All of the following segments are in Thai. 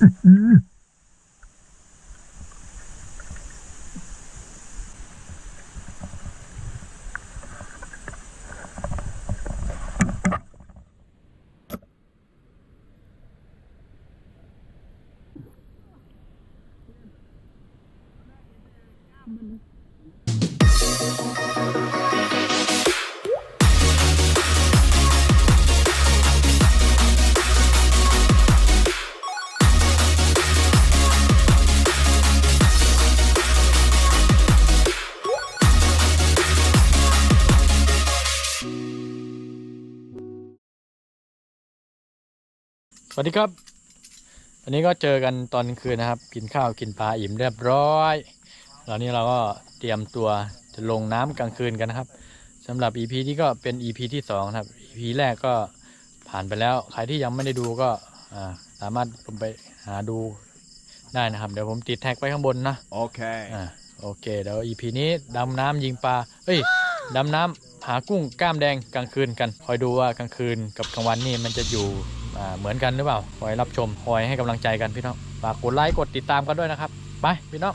Mm-hmm. วัสดีครับวันนี้ก็เจอกันตอนกลางคืนนะครับ กินข้าวกินปลาอิ่มเรียบร้อยแล้วนี้เราก็เตรียมตัวจะลงน้ำกลางคืนกันนะครับสำหรับ EP ที่ก็เป็น EP ที่สองนะครับ EP แรกก็ผ่านไปแล้ว ใครที่ยังไม่ได้ดูก็อ่าสามารถลงไปหาดูได้นะครับ เดี๋ยวผมติดแท็กไว้ข้างบนนะ Okay. อ่าโอเคเดี๋ยว EP นี้ดำน้ำยิงปลาเอ้ยดำน้ำหากุ้งกล้ามแดงกลางคืนกัน คอยดูว่ากลางคืนกับกลางวันนี่มันจะอยู่อ่า เหมือนกันหรือเปล่าคอยรับชมคอยให้กำลังใจกันพี่น้องฝากกดไลค์กดติดตามกันด้วยนะครับ ไปพี่น้อง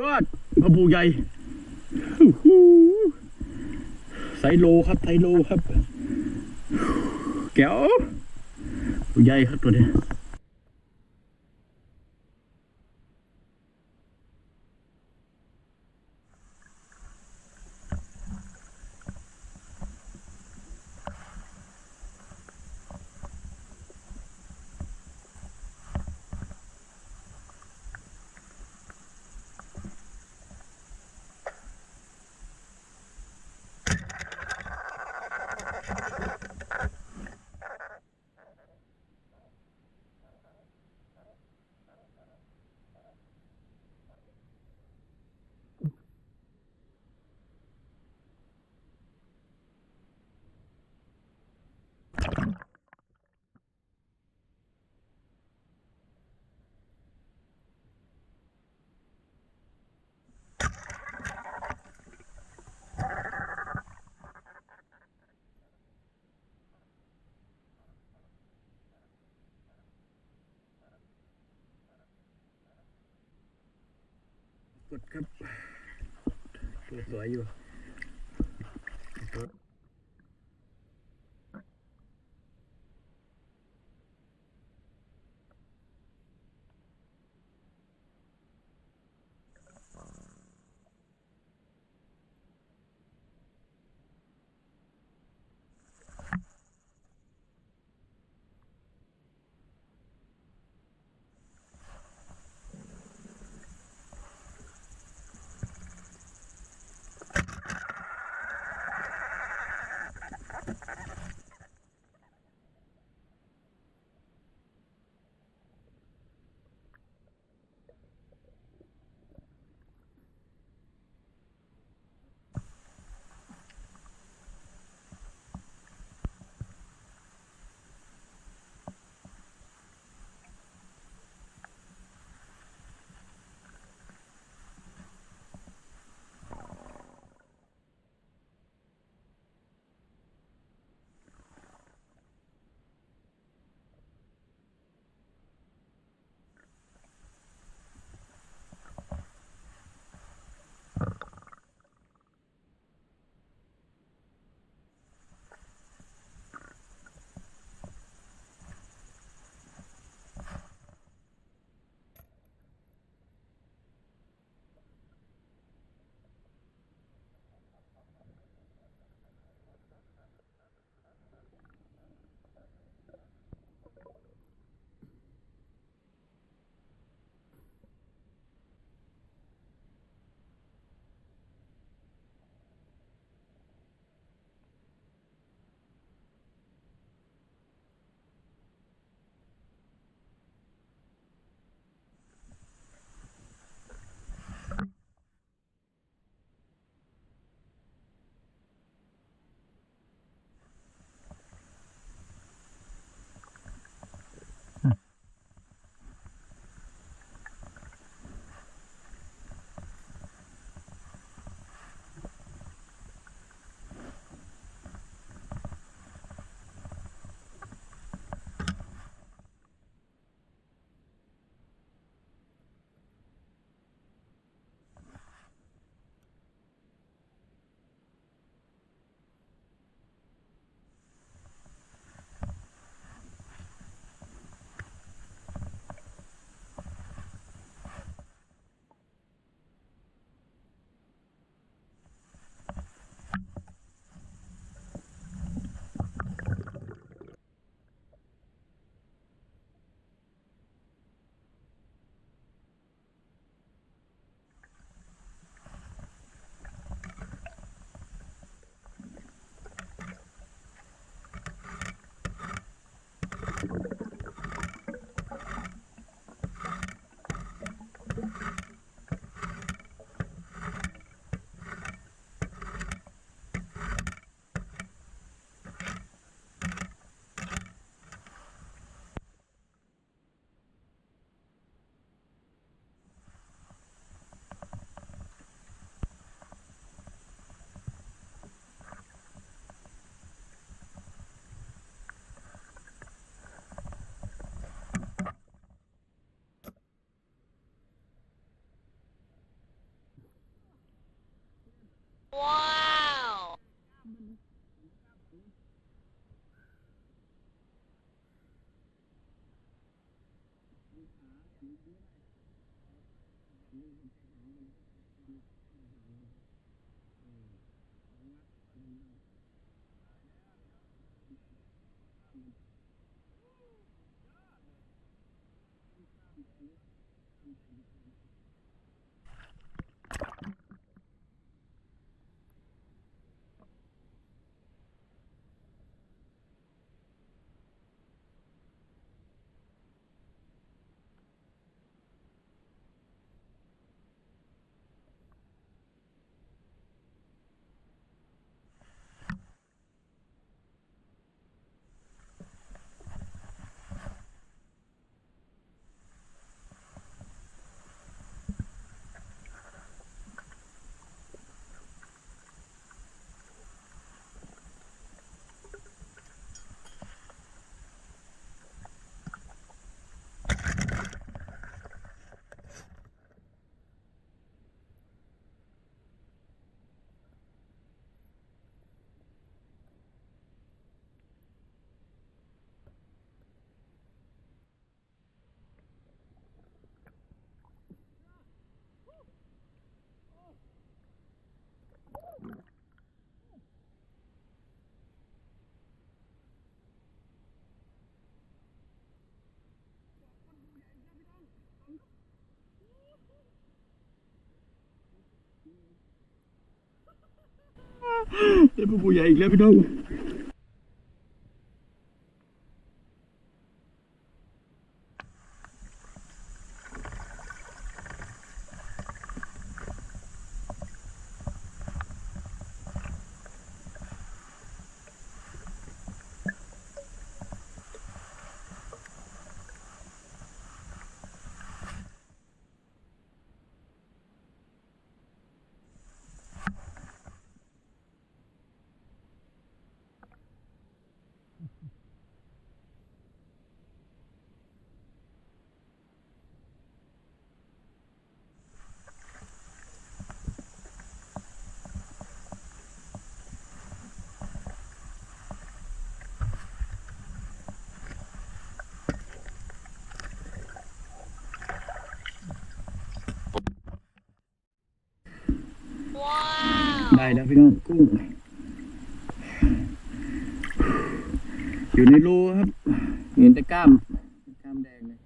ยอดกระปูใหญ่ไซโลครับไซโลครับ แก้วปูใหญ่ครับตัวนี้ กดครับตัวสวยอยู่ ค ได้ปลา ได้แล้วพี่น้องกุ้งอยู่ในรูครับ เห็นแต่กล้ามกล้ามแดงเลย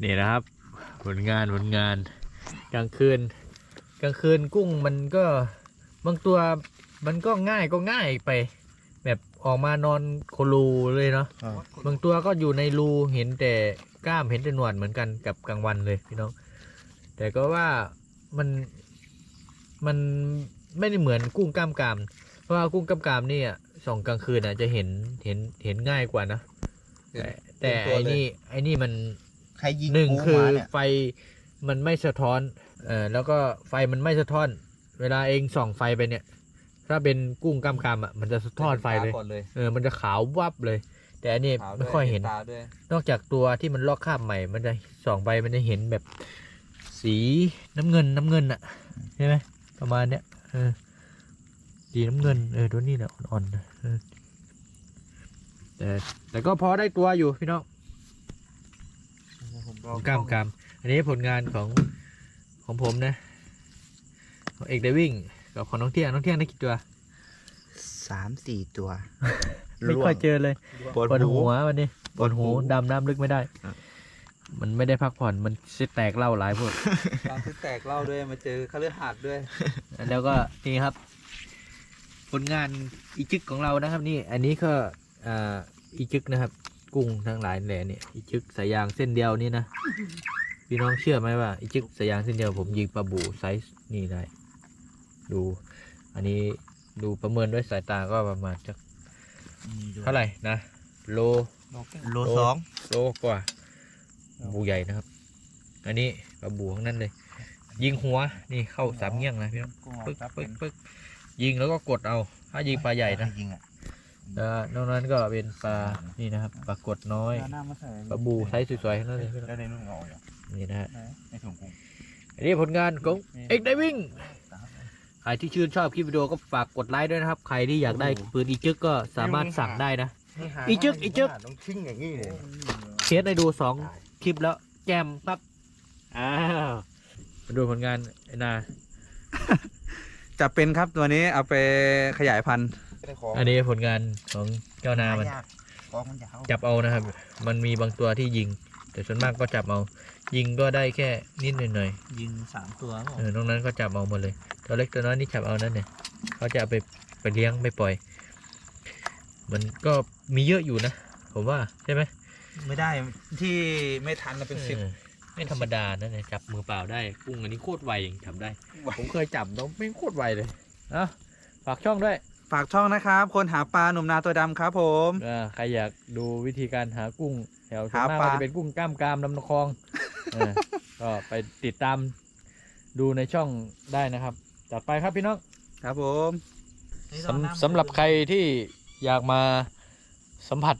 นี่นะครับ ผลงานผลงานกลางคืน กลางคืนกุ้งมันก็บางตัวมันก็ง่ายก็ง่ายไป แบบออกมานอนโคลูเลยเนาะบางตัวก็อยู่ในรูเห็นแต่กล้ามเห็นแต่หนวดเหมือนกันกับกลางวันเลยพี่น้อง แต่ก็ว่ามันมันไม่ได้เหมือนกุ้งกล้ามกรามเพราะว่ากุ้งกล้ามกรามนี่อะส่องกลางคืนอะจะเห็นเห็นเห็นง่ายกว่านะแต่แต่เต็มตัวไอ้เลยนี่ไอ้นี่มัน ใครยิงหนึ่งโค้คือมาเนี่ยไฟมันไม่สะท้อนเออแล้วก็ไฟมันไม่สะท้อน เวลาเองส่องไฟไปเนี่ย ถ้าเป็นกุ้งกล้ามกรามอะมันจะสะท้อนไฟเลย ตาก่อนเลยเออ มันจะขาววับเลย แต่อันนี้ขาวด้วไม่ค่อยเห็น ตาด้วยนอกจากตัวที่มันลอกคราบใหม่ มันจะส่องไปมันจะเห็นแบบสีน้ำเงินน้ำเงินอะใช่ไหมประมาณเนี้ยเออสีน้ำเงินเออตัวนี้แหละอ่อนๆนะเออแต่แต่ก็พอได้ตัวอยู่พี่น้อง กล้ามกรามอันนี้ผลงานของของผมนะ ของเอกไดวิ่ง กับของน้องเที่ยงน้องเที่ยงได้กี่ตัวสามสี่ตัวไม่ค่อยเจอเลยปวดปวดหูหัววันนี้ปวดหูปวดหูดำน้ำลึกไม่ได้ครับมันไม่ได้พักผ่อนมันซิแตกเหล่าหลายพวกการที่แตกเหล่าด้วยมาเจอคฤหาสน์ด้วย แล้วก็นี่ครับ ผลงานอีจึกของเรานะครับ นี่ อันนี้ก็อ่าอีจึกนะครับ กุ้งทั้งหลายแหล่เนี่ยอีจึกสายยางเส้นเดียวนี่นะพี่น้องเชื่อไหมว่าอีจึกสายยางเส้นเดียวผมยิงปลาบูไซส์นี่ได้ดู อันนี้ดูประเมินด้วยสายตาก็ประมาณจะเท่าไหร่นะโลโลสองโลกว่าบูใหญ่นะครับ อันนี้ปลาบูทั้งนั้นเลย ยิงหัวนี่เข้าสามเงี้ยงนะพี่น้องปึ๊กปึ๊กปึ๊กยิงแล้วก็กดเอา ถ้ายิงปลาใหญ่นะยิงอะ แล้วนอกนั้นก็เป็นปลา นี่นะครับปลากดน้อย หน้ามาใส่ปลาบูไซส์สวยๆทั้งนั้นเลยพี่น้องแล้วในนุ่งเอาอย่างนี่นะฮะในถุงกุ้ง อันนี้ผลงานของเอกไดวิ่ง ใครที่ชื่นชอบคลิปวิดีโอก็ฝากกดไลค์ด้วยนะครับ ใครที่อยากได้ปืนอีจึกก็สามารถสั่งได้นะ อีจึ๊กอีจึ๊กต้องชิ่งอย่างนี้เลยเคสได้ดูสองคลิปแล้วแจมครับอ้าวมาดูผลงานไอ้นา จะเป็นครับตัวนี้เอาไปขยายพันธุ์ อันนี้ผลงานของเจ้านามันของมันยาวจับเอานะครับ มันมีบางตัวที่ยิง แต่ส่วนมากก็จับเอา ยิงก็ได้แค่นิดหน่อยยิงสามตัวๆเออนอกนั้นก็จับเอาหมดเลย ตัวเล็กตัวน้อยนี่จับเอานั่นเนี่ย เขาจะเอาไปไปเลี้ยงไม่ปล่อย มันก็มีเยอะอยู่นะ ผมว่าใช่ไหมไม่ได้ที่ไม่ทันน่ะเป็นสิบ เออไม่ธรรมดานะเนี่ยจับมือเปล่าได้ กุ้งอันนี้โคตรไวยังจับได้ ผมเคยจับแล้วไม่งโคตรไวเลยเอ้าฝากช่องด้วย ฝากช่องนะครับ คนหาปลาหนุ่มนาตัวดำครับผมเออใครอยากดูวิธีการหากุ้งแถวส่วนหามากปลาก็จะเป็นกุ้งกล้ามกรามลำคลองเออก็ไปติดตามดูในช่องได้นะครับจัดไปครับพี่น้อง ครับผมสำสำหรับใครที่อยากมาสัมผัส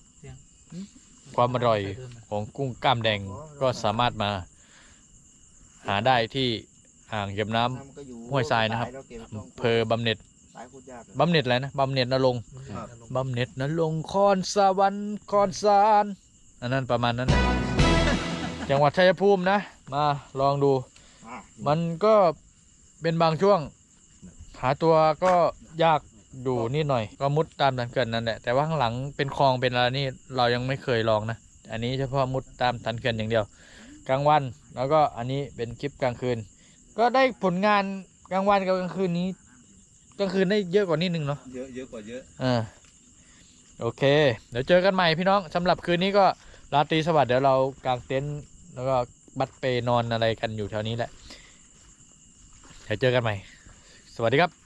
ความอร่อยของกุ้งกล้ามแดงก็สามารถมาหาได้ที่อ่างเก็บน้ำ ห้วยทรายนะครับ อำเภอบำเหน็จ สายพูดยากบำเหน็จอะไรนะบำเหน็จนรงค์ครับ บำเหน็จนรงค์คอนสวรรค์คอนสารอันนั้นประมาณนั้นนะ จังหวัดชัยภูมินะ มาลองดู อะมันก็เป็นบางช่วง หาตัวก็ยากดูนิดหน่อย ก็มุดตามสันเกินนั่นแหละแต่ว่าข้างหลังเป็นคลองเป็นอะไรนี่เรายังไม่เคยลองนะ อันนี้เฉพาะมุดตามสันเกินอย่างเดียว กลางวันแล้วก็อันนี้เป็นคลิปกลางคืน ก็ได้ผลงานกลางวันกับกลางคืนนี้ก ลางคืนได้เยอะกว่านิดนึงเนาะเยอะเยอะกว่าเยอะอ่าโอเค เดี๋ยวเจอกันใหม่พี่น้องสำหรับคืนนี้ก็ราตรีสวัสดิ์เดี๋ยวเรากางเต็นท์แล้วก็บัดเปนอนอะไรกันอยู่แถวนี้แหละเดี๋ยวเจอกันใหม่ สวัสดีครับ